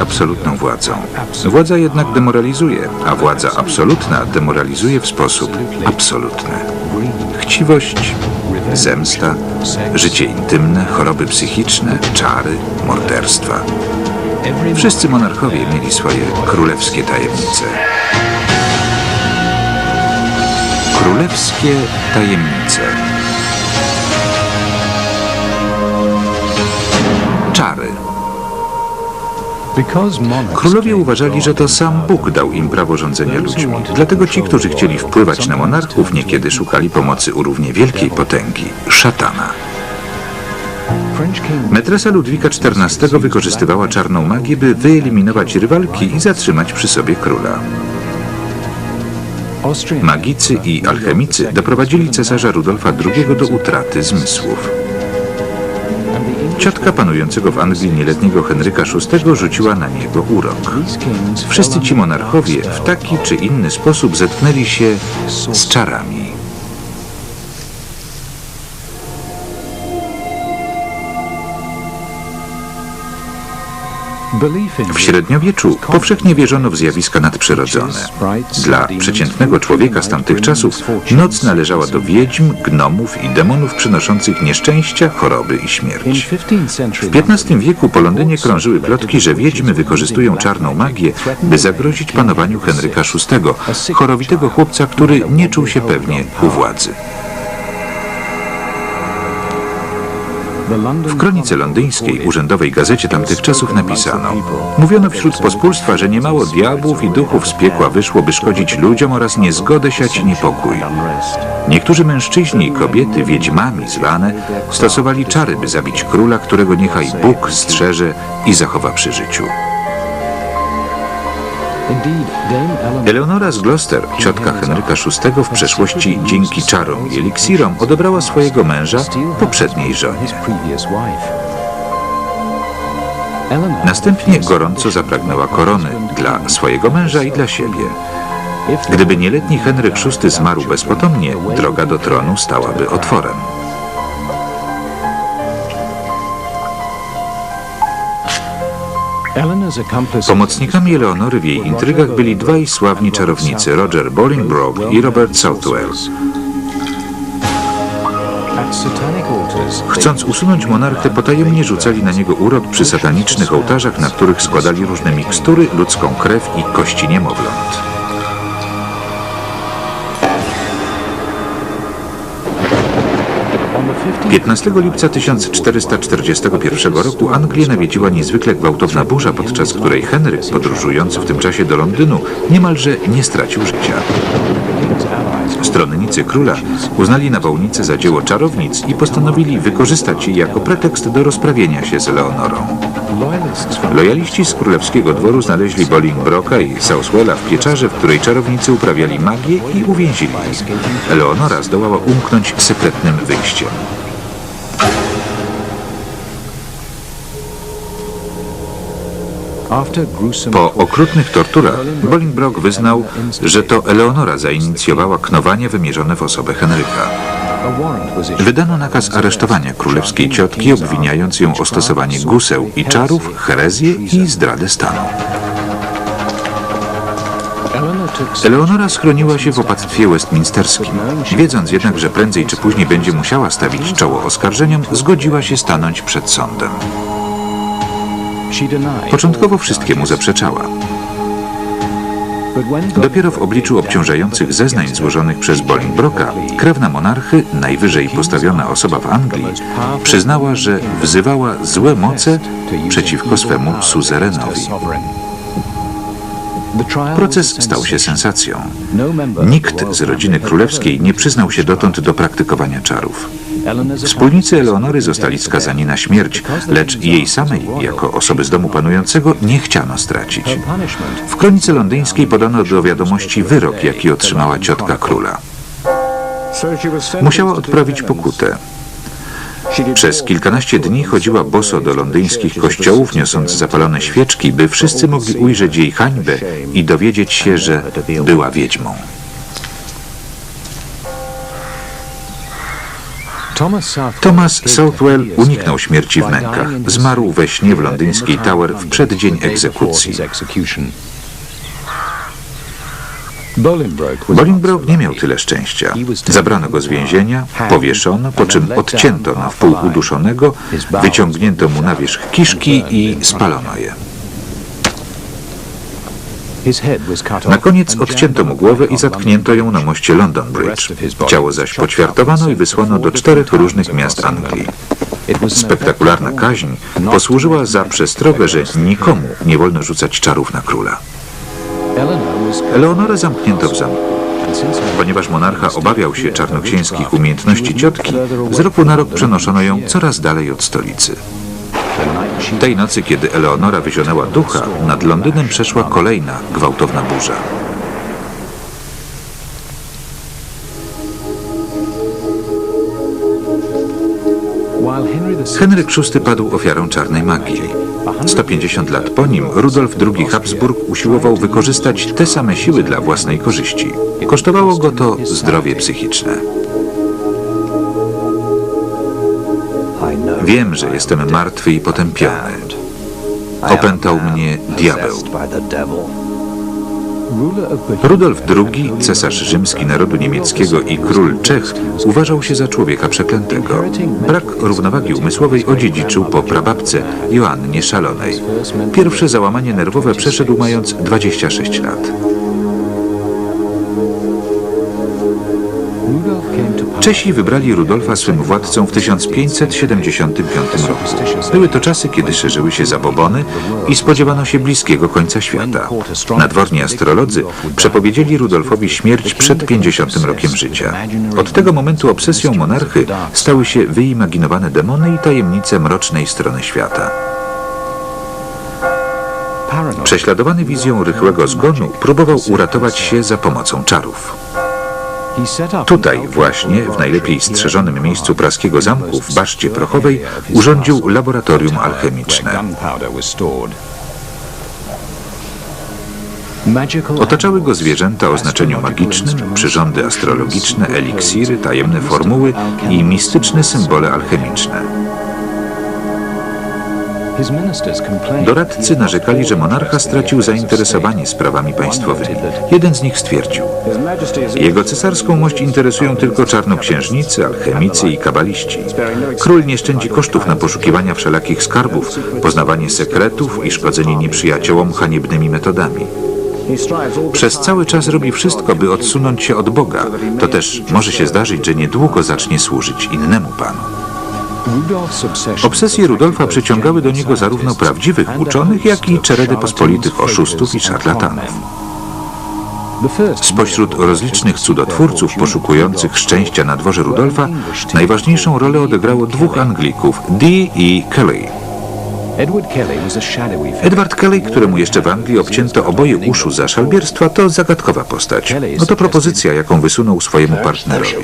absolutną władzą. Władza jednak demoralizuje, a władza absolutna demoralizuje w sposób absolutny. Chciwość, zemsta, życie intymne, choroby psychiczne, czary, morderstwa. Wszyscy monarchowie mieli swoje królewskie tajemnice. Królewskie tajemnice. Królowie uważali, że to sam Bóg dał im prawo rządzenia ludźmi. Dlatego ci, którzy chcieli wpływać na monarchów, niekiedy szukali pomocy u równie wielkiej potęgi szatana. Metresa Ludwika XIV wykorzystywała czarną magię, by wyeliminować rywalki i zatrzymać przy sobie króla. Magicy i alchemicy doprowadzili cesarza Rudolfa II do utraty zmysłów. Ciotka panującego w Anglii nieletniego Henryka VI rzuciła na niego urok. Wszyscy ci monarchowie w taki czy inny sposób zetknęli się z czarami. W średniowieczu powszechnie wierzono w zjawiska nadprzyrodzone. Dla przeciętnego człowieka z tamtych czasów noc należała do wiedźm, gnomów i demonów przynoszących nieszczęścia, choroby i śmierć. W XV wieku po Londynie krążyły plotki, że wiedźmy wykorzystują czarną magię, by zagrozić panowaniu Henryka VI, chorowitego chłopca, który nie czuł się pewnie u władzy. W kronice londyńskiej, urzędowej gazecie tamtych czasów napisano Mówiono wśród pospólstwa, że niemało diabłów i duchów z piekła wyszło, by szkodzić ludziom oraz niezgodę siać niepokój. Niektórzy mężczyźni i kobiety, wiedźmami zwane, stosowali czary, by zabić króla, którego niechaj Bóg strzeże i zachowa przy życiu. Eleonora z Gloucester, ciotka Henryka VI, w przeszłości dzięki czarom i eliksirom odebrała swojego męża poprzedniej żonie. Następnie gorąco zapragnęła korony dla swojego męża i dla siebie. Gdyby nieletni Henryk VI zmarł bezpotomnie, droga do tronu stałaby otworem. Pomocnikami Eleonory w jej intrygach byli dwaj sławni czarownicy, Roger Bolingbroke i Robert Southwell. Chcąc usunąć monarchę, potajemnie rzucali na niego urok przy satanicznych ołtarzach, na których składali różne mikstury, ludzką krew i kości niemowląt. 15 lipca 1441 roku Anglię nawiedziła niezwykle gwałtowna burza, podczas której Henryk, podróżujący w tym czasie do Londynu, niemalże nie stracił życia. Stronnicy króla uznali nawałnicę za dzieło czarownic i postanowili wykorzystać je jako pretekst do rozprawienia się z Leonorą. Lojaliści z królewskiego dworu znaleźli Bolingbroka i Southwella w pieczarze, w której czarownicy uprawiali magię i uwięzili ich. Eleonora zdołała umknąć sekretnym wyjściem. Po okrutnych torturach Bolingbroke wyznał, że to Eleonora zainicjowała knowanie wymierzone w osobę Henryka. Wydano nakaz aresztowania królewskiej ciotki, obwiniając ją o stosowanie guseł i czarów, herezję i zdradę stanu. Eleonora schroniła się w opactwie westminsterskim. Wiedząc jednak, że prędzej czy później będzie musiała stawić czoło oskarżeniom, zgodziła się stanąć przed sądem. Początkowo wszystkiemu zaprzeczała. Dopiero w obliczu obciążających zeznań złożonych przez Bolingbroka, krewna monarchy, najwyżej postawiona osoba w Anglii, przyznała, że wzywała złe moce przeciwko swemu suzerenowi. Proces stał się sensacją. Nikt z rodziny królewskiej nie przyznał się dotąd do praktykowania czarów. Wspólnicy Eleonory zostali skazani na śmierć, lecz jej samej, jako osoby z domu panującego, nie chciano stracić. W kronice londyńskiej podano do wiadomości wyrok, jaki otrzymała ciotka króla. Musiała odprawić pokutę. Przez kilkanaście dni chodziła boso do londyńskich kościołów, niosąc zapalone świeczki, by wszyscy mogli ujrzeć jej hańbę i dowiedzieć się, że była wiedźmą. Thomas Southwell uniknął śmierci w mękach. Zmarł we śnie w londyńskiej Tower w przeddzień egzekucji. Bolingbroke nie miał tyle szczęścia. Zabrano go z więzienia, powieszono, po czym odcięto na wpół uduszonego, wyciągnięto mu na wierzch kiszki i spalono je. Na koniec odcięto mu głowę i zatknięto ją na moście London Bridge. Ciało zaś poćwiartowano i wysłano do czterech różnych miast Anglii. Spektakularna kaźń posłużyła za przestrogę, że nikomu nie wolno rzucać czarów na króla. Eleonorę zamknięto w zamku. Ponieważ monarcha obawiał się czarnoksięskich umiejętności ciotki, z roku na rok przenoszono ją coraz dalej od stolicy. Tej nocy, kiedy Eleonora wyzionęła ducha, nad Londynem przeszła kolejna gwałtowna burza. Henryk VI padł ofiarą czarnej magii. 150 lat po nim Rudolf II Habsburg usiłował wykorzystać te same siły dla własnej korzyści. Kosztowało go to zdrowie psychiczne. Wiem, że jestem martwy i potępiony. Opętał mnie diabeł. Rudolf II, cesarz rzymski narodu niemieckiego i król Czech, uważał się za człowieka przeklętego. Brak równowagi umysłowej odziedziczył po prababce Joannie Szalonej. Pierwsze załamanie nerwowe przeszedł mając 26 lat. Czesi wybrali Rudolfa swym władcą w 1575 roku. Były to czasy, kiedy szerzyły się zabobony i spodziewano się bliskiego końca świata. Nadworni astrolodzy przepowiedzieli Rudolfowi śmierć przed 50 rokiem życia. Od tego momentu obsesją monarchy stały się wyimaginowane demony i tajemnice mrocznej strony świata. Prześladowany wizją rychłego zgonu próbował uratować się za pomocą czarów. Tutaj właśnie, w najlepiej strzeżonym miejscu praskiego zamku, w Baszcie Prochowej, urządził laboratorium alchemiczne. Otaczały go zwierzęta o znaczeniu magicznym, przyrządy astrologiczne, eliksiry, tajemne formuły i mistyczne symbole alchemiczne. Doradcy narzekali, że monarcha stracił zainteresowanie sprawami państwowymi. Jeden z nich stwierdził, jego cesarską mość interesują tylko czarnoksiężnicy, alchemicy i kabaliści. Król nie szczędzi kosztów na poszukiwania wszelakich skarbów, poznawanie sekretów i szkodzenie nieprzyjaciołom haniebnymi metodami. Przez cały czas robi wszystko, by odsunąć się od Boga. To też może się zdarzyć, że niedługo zacznie służyć innemu Panu. Obsesje Rudolfa przyciągały do niego zarówno prawdziwych uczonych, jak i czeredę pospolitych oszustów i szarlatanów. Spośród rozlicznych cudotwórców poszukujących szczęścia na dworze Rudolfa najważniejszą rolę odegrało dwóch Anglików, Dee i Kelly. Edward Kelly, któremu jeszcze w Anglii obcięto oboje uszu za szalbierstwa, to zagadkowa postać. Oto propozycja, jaką wysunął swojemu partnerowi.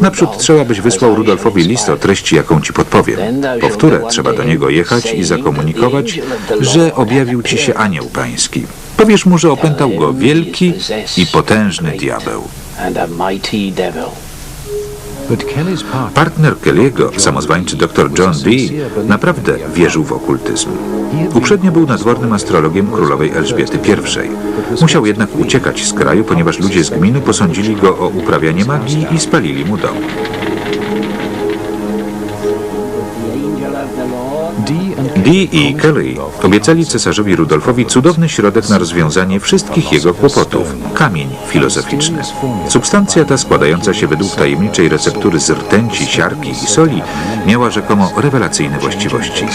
Naprzód trzeba byś wysłał Rudolfowi list o treści, jaką ci podpowiem. Powtórę trzeba do niego jechać i zakomunikować, że objawił ci się anioł pański. Powiesz mu, że opętał go wielki i potężny diabeł. Partner Kelly'ego, samozwańczy dr John Dee, naprawdę wierzył w okultyzm. Uprzednio był nadwornym astrologiem królowej Elżbiety I. Musiał jednak uciekać z kraju, ponieważ ludzie z gminy posądzili go o uprawianie magii i spalili mu dom. Dee i Kelly obiecali cesarzowi Rudolfowi cudowny środek na rozwiązanie wszystkich jego kłopotów – kamień filozoficzny. Substancja ta składająca się według tajemniczej receptury z rtęci, siarki i soli miała rzekomo rewelacyjne właściwości.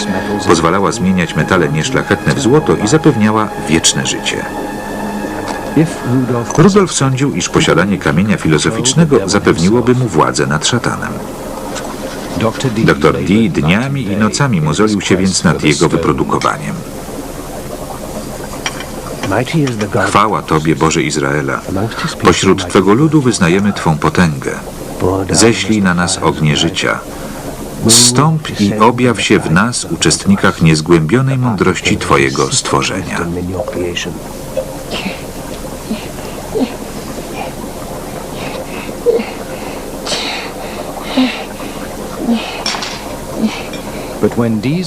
Pozwalała zmieniać metale nieszlachetne w złoto i zapewniała wieczne życie. Rudolf sądził, iż posiadanie kamienia filozoficznego zapewniłoby mu władzę nad szatanem. Doktor D dniami i nocami mozolił się więc nad jego wyprodukowaniem. Chwała Tobie, Boże Izraela. Pośród Twego ludu wyznajemy Twą potęgę. Ześlij na nas ognie życia. Zstąp i objaw się w nas, uczestnikach niezgłębionej mądrości Twojego stworzenia.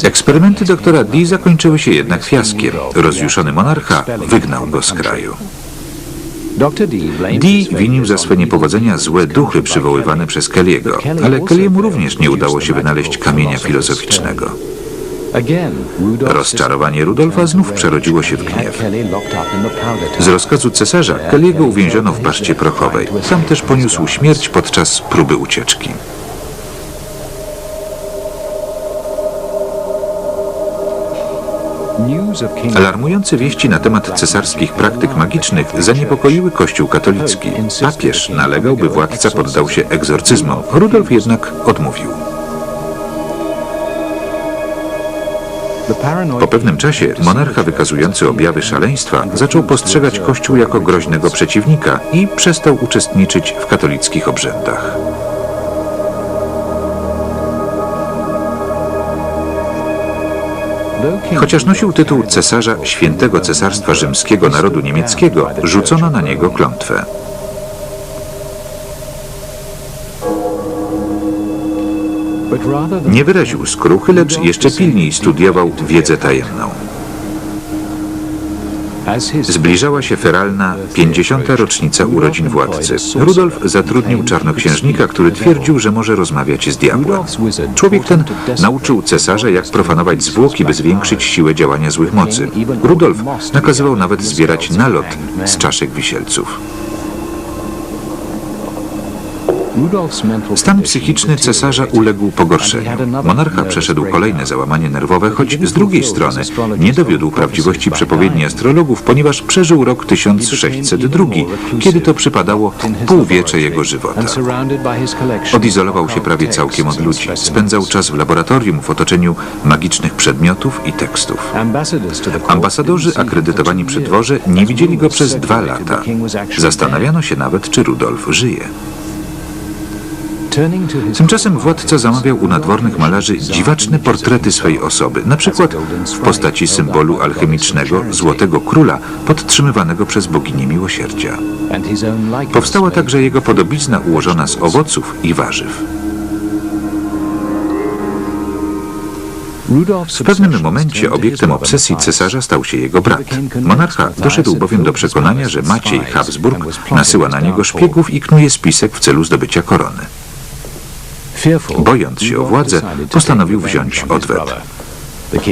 Eksperymenty doktora Dee zakończyły się jednak fiaskiem. Rozjuszony monarcha wygnał go z kraju. Dee winił za swe niepowodzenia złe duchy przywoływane przez Kelly'ego, ale Kelly'emu również nie udało się wynaleźć kamienia filozoficznego. Rozczarowanie Rudolfa znów przerodziło się w gniew. Z rozkazu cesarza Kelly'ego uwięziono w baszcie prochowej. Sam też poniósł śmierć podczas próby ucieczki. Alarmujące wieści na temat cesarskich praktyk magicznych zaniepokoiły Kościół katolicki. Papież nalegał, by władca poddał się egzorcyzmom. Rudolf jednak odmówił. Po pewnym czasie monarcha wykazujący objawy szaleństwa zaczął postrzegać Kościół jako groźnego przeciwnika i przestał uczestniczyć w katolickich obrzędach. Chociaż nosił tytuł cesarza Świętego Cesarstwa Rzymskiego Narodu Niemieckiego, rzucono na niego klątwę. Nie wyraził skruchy, lecz jeszcze pilniej studiował wiedzę tajemną. Zbliżała się feralna 50. rocznica urodzin władcy. Rudolf zatrudnił czarnoksiężnika, który twierdził, że może rozmawiać z diabłem. Człowiek ten nauczył cesarza, jak profanować zwłoki, by zwiększyć siłę działania złych mocy. Rudolf nakazywał nawet zbierać nalot z czaszek wisielców. Stan psychiczny cesarza uległ pogorszeniu. Monarcha przeszedł kolejne załamanie nerwowe, choć z drugiej strony nie dowiódł prawdziwości przepowiedni astrologów, ponieważ przeżył rok 1602, kiedy to przypadało półwiecze jego żywota. Odizolował się prawie całkiem od ludzi. Spędzał czas w laboratorium w otoczeniu magicznych przedmiotów i tekstów. Ambasadorzy akredytowani przy dworze nie widzieli go przez dwa lata. Zastanawiano się nawet, czy Rudolf żyje. Tymczasem władca zamawiał u nadwornych malarzy dziwaczne portrety swej osoby, na przykład w postaci symbolu alchemicznego Złotego Króla, podtrzymywanego przez boginię miłosierdzia. Powstała także jego podobizna ułożona z owoców i warzyw. W pewnym momencie obiektem obsesji cesarza stał się jego brat. Monarcha doszedł bowiem do przekonania, że Maciej Habsburg nasyła na niego szpiegów i knuje spisek w celu zdobycia korony. Bojąc się o władzę, postanowił wziąć odwet.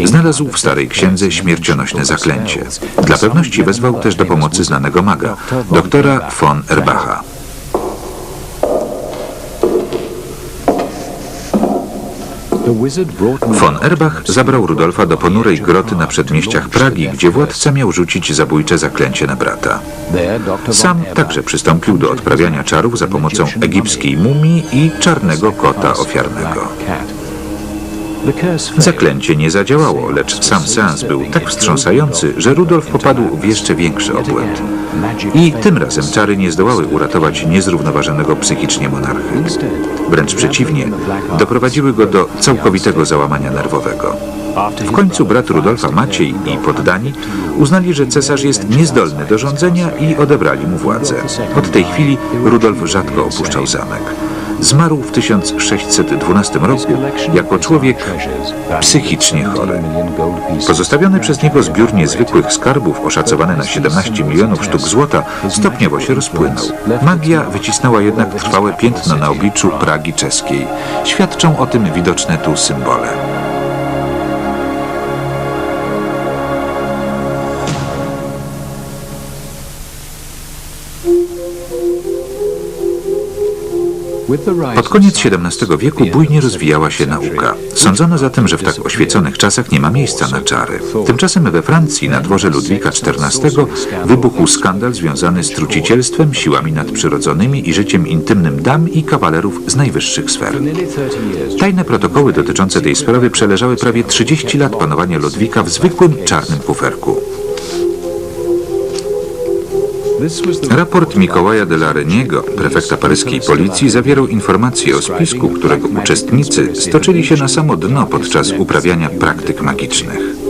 Znalazł w starej księdze śmiercionośne zaklęcie. Dla pewności wezwał też do pomocy znanego maga, doktora von Erbacha. Von Erbach zabrał Rudolfa do ponurej groty na przedmieściach Pragi, gdzie władca miał rzucić zabójcze zaklęcie na brata. Sam także przystąpił do odprawiania czarów za pomocą egipskiej mumii i czarnego kota ofiarnego. Zaklęcie nie zadziałało, lecz sam seans był tak wstrząsający, że Rudolf popadł w jeszcze większy obłęd. I tym razem czary nie zdołały uratować niezrównoważonego psychicznie monarchy. Wręcz przeciwnie, doprowadziły go do całkowitego załamania nerwowego. W końcu brat Rudolfa Maciej i poddani uznali, że cesarz jest niezdolny do rządzenia i odebrali mu władzę. Od tej chwili Rudolf rzadko opuszczał zamek. Zmarł w 1612 roku jako człowiek psychicznie chory. Pozostawiony przez niego zbiór niezwykłych skarbów, oszacowany na 17 milionów sztuk złota, stopniowo się rozpłynął. Magia wycisnęła jednak trwałe piętno na obliczu Pragi czeskiej. Świadczą o tym widoczne tu symbole. Pod koniec XVII wieku bujnie rozwijała się nauka. Sądzono zatem, że w tak oświeconych czasach nie ma miejsca na czary. Tymczasem we Francji na dworze Ludwika XIV wybuchł skandal związany z trucicielstwem, siłami nadprzyrodzonymi i życiem intymnym dam i kawalerów z najwyższych sfer. Tajne protokoły dotyczące tej sprawy przeleżały prawie 30 lat panowania Ludwika w zwykłym czarnym kuferku. Raport Mikołaja de la Reniego, prefekta paryskiej policji, zawierał informacje o spisku, którego uczestnicy stoczyli się na samo dno podczas uprawiania praktyk magicznych.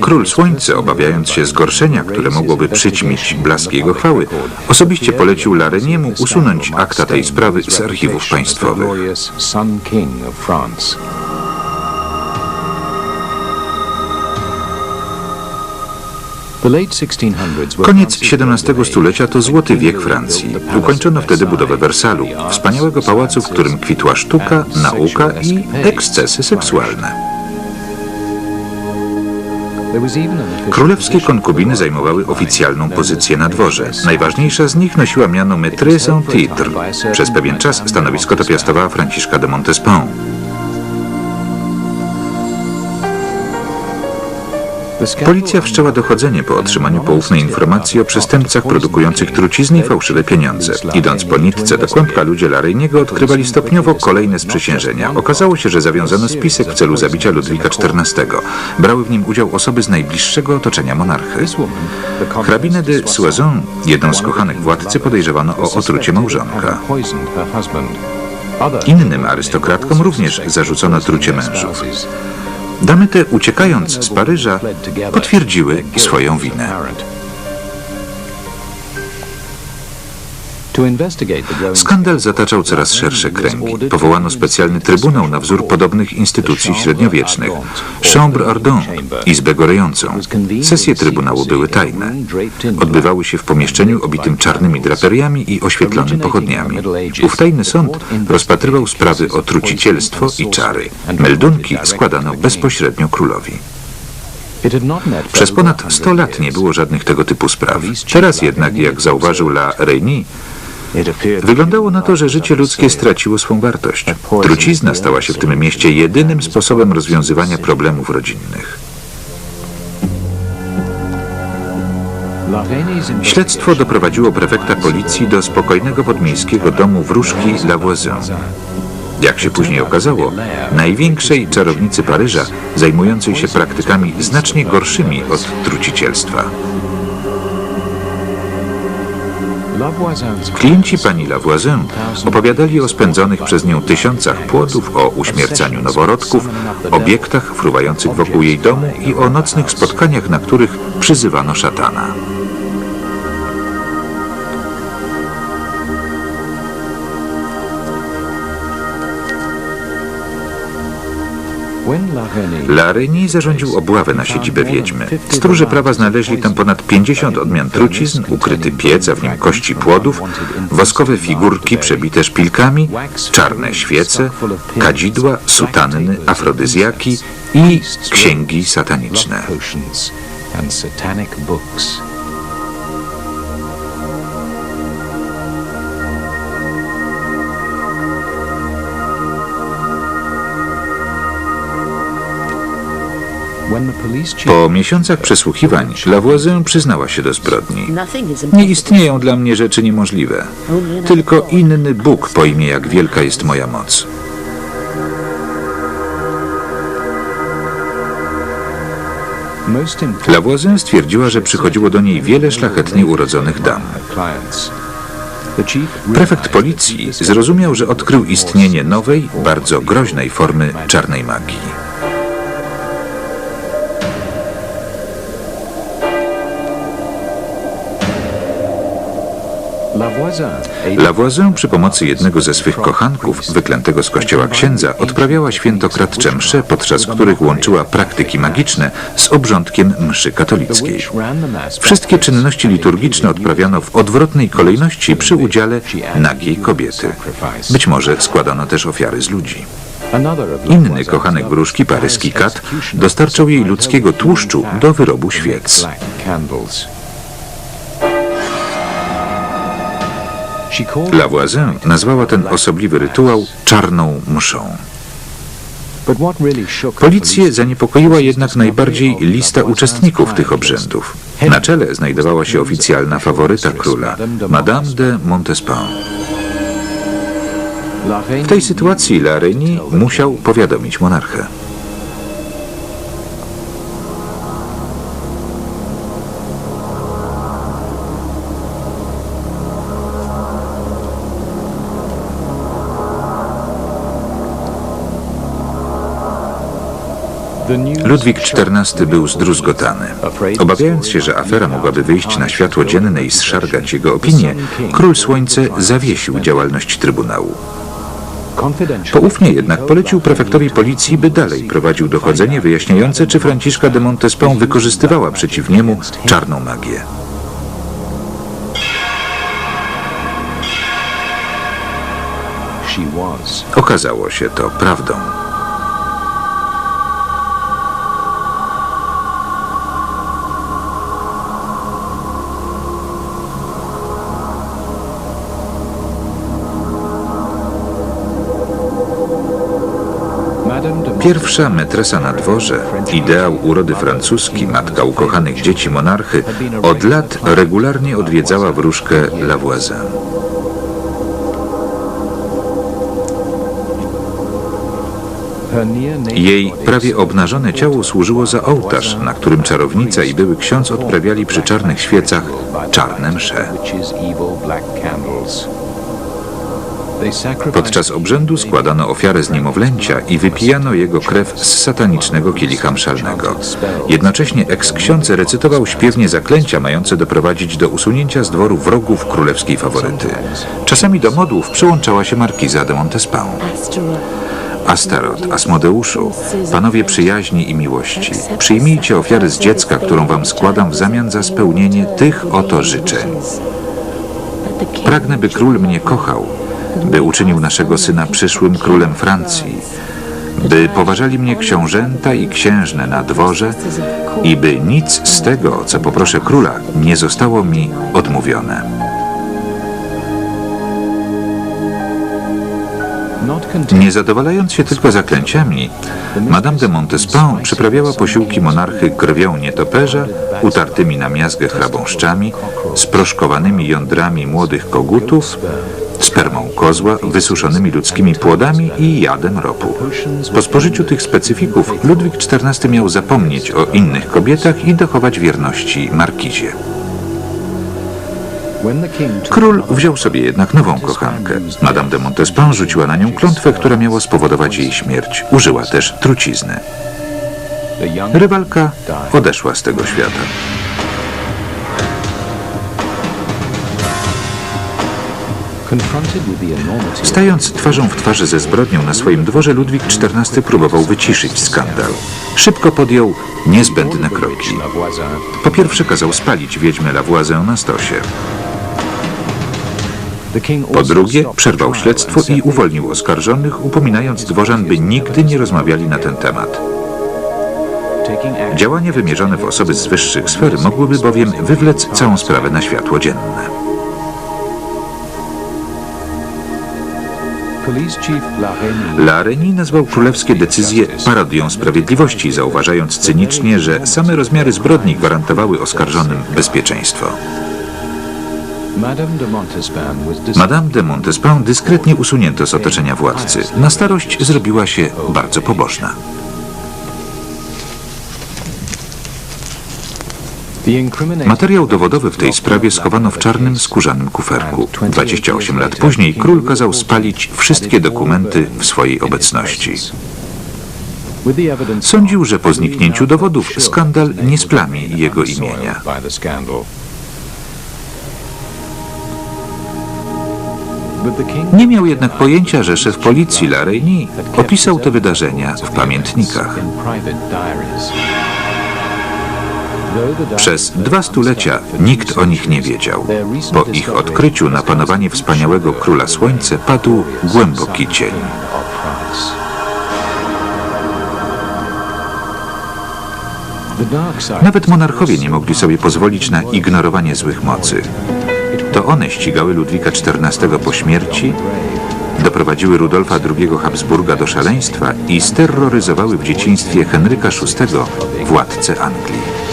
Król Słońce, obawiając się zgorszenia, które mogłoby przyćmić blask jego chwały, osobiście polecił Lareniemu usunąć akta tej sprawy z archiwów państwowych. Koniec XVII stulecia to złoty wiek Francji. Ukończono wtedy budowę Wersalu, wspaniałego pałacu, w którym kwitła sztuka, nauka i ekscesy seksualne. Królewskie konkubiny zajmowały oficjalną pozycję na dworze. Najważniejsza z nich nosiła miano maîtresse en titre. Przez pewien czas stanowisko to piastowała Franciszka de Montespan. Policja wszczęła dochodzenie po otrzymaniu poufnej informacji o przestępcach produkujących trucizny i fałszywe pieniądze. Idąc po nitce do kłębka, ludzie Larejniego odkrywali stopniowo kolejne sprzysiężenia. Okazało się, że zawiązano spisek w celu zabicia Ludwika XIV. Brały w nim udział osoby z najbliższego otoczenia monarchy. Hrabinę de Soissons, jedną z kochanek władcy, podejrzewano o otrucie małżonka. Innym arystokratkom również zarzucono trucie mężów. Damy te, uciekając z Paryża, potwierdziły swoją winę. Skandal zataczał coraz szersze kręgi. Powołano specjalny trybunał na wzór podobnych instytucji średniowiecznych. Chambre ardente, Izbę Gorejącą. Sesje trybunału były tajne. Odbywały się w pomieszczeniu obitym czarnymi draperiami i oświetlonym pochodniami. Ów tajny sąd rozpatrywał sprawy o trucicielstwo i czary. Meldunki składano bezpośrednio królowi. Przez ponad 100 lat nie było żadnych tego typu spraw. Teraz jednak, jak zauważył La Reynie, Wyglądało na to, że życie ludzkie straciło swą wartość. Trucizna stała się w tym mieście jedynym sposobem rozwiązywania problemów rodzinnych. Śledztwo doprowadziło prefekta policji do spokojnego podmiejskiego domu wróżki Lavoisin. Jak się później okazało, największej czarownicy Paryża, zajmującej się praktykami znacznie gorszymi od trucicielstwa. Klienci pani Lavoisin opowiadali o spędzonych przez nią tysiącach płodów, o uśmiercaniu noworodków, obiektach fruwających wokół jej domu i o nocnych spotkaniach, na których przyzywano szatana. Laryni zarządził obławę na siedzibę wiedźmy. Stróże prawa znaleźli tam ponad 50 odmian trucizn, ukryty piec, a w nim kości płodów, woskowe figurki przebite szpilkami, czarne świece, kadzidła, sutanny, afrodyzjaki i księgi sataniczne. Po miesiącach przesłuchiwań Lavoisin przyznała się do zbrodni. Nie istnieją dla mnie rzeczy niemożliwe. Tylko inny Bóg pojmie, jak wielka jest moja moc. Lavoisin stwierdziła, że przychodziło do niej wiele szlachetnie urodzonych dam. Prefekt policji zrozumiał, że odkrył istnienie nowej, bardzo groźnej formy czarnej magii. Lavoisin przy pomocy jednego ze swych kochanków, wyklętego z kościoła księdza, odprawiała świętokradcze msze, podczas których łączyła praktyki magiczne z obrządkiem mszy katolickiej. Wszystkie czynności liturgiczne odprawiano w odwrotnej kolejności przy udziale nagiej kobiety. Być może składano też ofiary z ludzi. Inny kochanek wróżki, paryski kat, dostarczał jej ludzkiego tłuszczu do wyrobu świec. Lavoisin nazwała ten osobliwy rytuał czarną mszą. Policję zaniepokoiła jednak najbardziej lista uczestników tych obrzędów. Na czele znajdowała się oficjalna faworyta króla, Madame de Montespan. W tej sytuacji La musiał powiadomić monarchę. Ludwik XIV był zdruzgotany. Obawiając się, że afera mogłaby wyjść na światło dzienne i zszargać jego opinię, król Słońce zawiesił działalność Trybunału. Poufnie jednak polecił prefektowi policji, by dalej prowadził dochodzenie wyjaśniające, czy Franciszka de Montespan wykorzystywała przeciw niemu czarną magię. Okazało się to prawdą. Pierwsza metresa na dworze, ideał urody francuski, matka ukochanych dzieci monarchy, od lat regularnie odwiedzała wróżkę Lavoisin. Jej prawie obnażone ciało służyło za ołtarz, na którym czarownica i były ksiądz odprawiali przy czarnych świecach czarne msze. Podczas obrzędu składano ofiarę z niemowlęcia i wypijano jego krew z satanicznego kielicha mszalnego. Jednocześnie eks-ksiądz recytował śpiewnie zaklęcia mające doprowadzić do usunięcia z dworu wrogów królewskiej faworyty. Czasami do modłów przyłączała się markiza de Montespan. Astarot, Asmodeuszu, panowie przyjaźni i miłości, przyjmijcie ofiarę z dziecka, którą wam składam w zamian za spełnienie tych oto życzeń. Pragnę, by król mnie kochał, by uczynił naszego syna przyszłym królem Francji, by poważali mnie książęta i księżne na dworze i by nic z tego, co poproszę króla, nie zostało mi odmówione. Nie zadowalając się tylko zaklęciami, Madame de Montespan przyprawiała posiłki monarchy krwią nietoperza, utartymi na miazgę chrabąszczami, sproszkowanymi jądrami młodych kogutów, spermą kozła, wysuszonymi ludzkimi płodami i jadem ropu. Po spożyciu tych specyfików Ludwik XIV miał zapomnieć o innych kobietach i dochować wierności markizie. Król wziął sobie jednak nową kochankę. Madame de Montespan rzuciła na nią klątwę, która miała spowodować jej śmierć. Użyła też trucizny. Rywalka odeszła z tego świata. Stając twarzą w twarzy ze zbrodnią na swoim dworze, Ludwik XIV próbował wyciszyć skandal. Szybko podjął niezbędne kroki. Po pierwsze kazał spalić wiedźmę Lavoisin na stosie. Po drugie, przerwał śledztwo i uwolnił oskarżonych, upominając dworzan, by nigdy nie rozmawiali na ten temat. Działania wymierzone w osoby z wyższych sfer mogłyby bowiem wywlec całą sprawę na światło dzienne. La Reni nazwał królewskie decyzje parodią sprawiedliwości, zauważając cynicznie, że same rozmiary zbrodni gwarantowały oskarżonym bezpieczeństwo. Madame de Montespan dyskretnie usunięto z otoczenia władcy. Na starość zrobiła się bardzo pobożna. Materiał dowodowy w tej sprawie schowano w czarnym skórzanym kuferku. 28 lat później król kazał spalić wszystkie dokumenty w swojej obecności. Sądził, że po zniknięciu dowodów skandal nie splami jego imienia. Nie miał jednak pojęcia, że szef policji Lareni opisał te wydarzenia w pamiętnikach. Przez dwa stulecia nikt o nich nie wiedział. Po ich odkryciu na panowanie wspaniałego króla słońce padł głęboki cień. Nawet monarchowie nie mogli sobie pozwolić na ignorowanie złych mocy. To one ścigały Ludwika XIV po śmierci, doprowadziły Rudolfa II Habsburga do szaleństwa i sterroryzowały w dzieciństwie Henryka VI, władcę Anglii.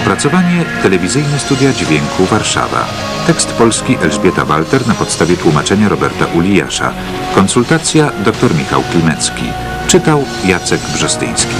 Opracowanie Telewizyjne Studia Dźwięku Warszawa. Tekst polski Elżbieta Walter na podstawie tłumaczenia Roberta Ulijasza. Konsultacja dr Michał Klimecki. Czytał Jacek Brzostyński.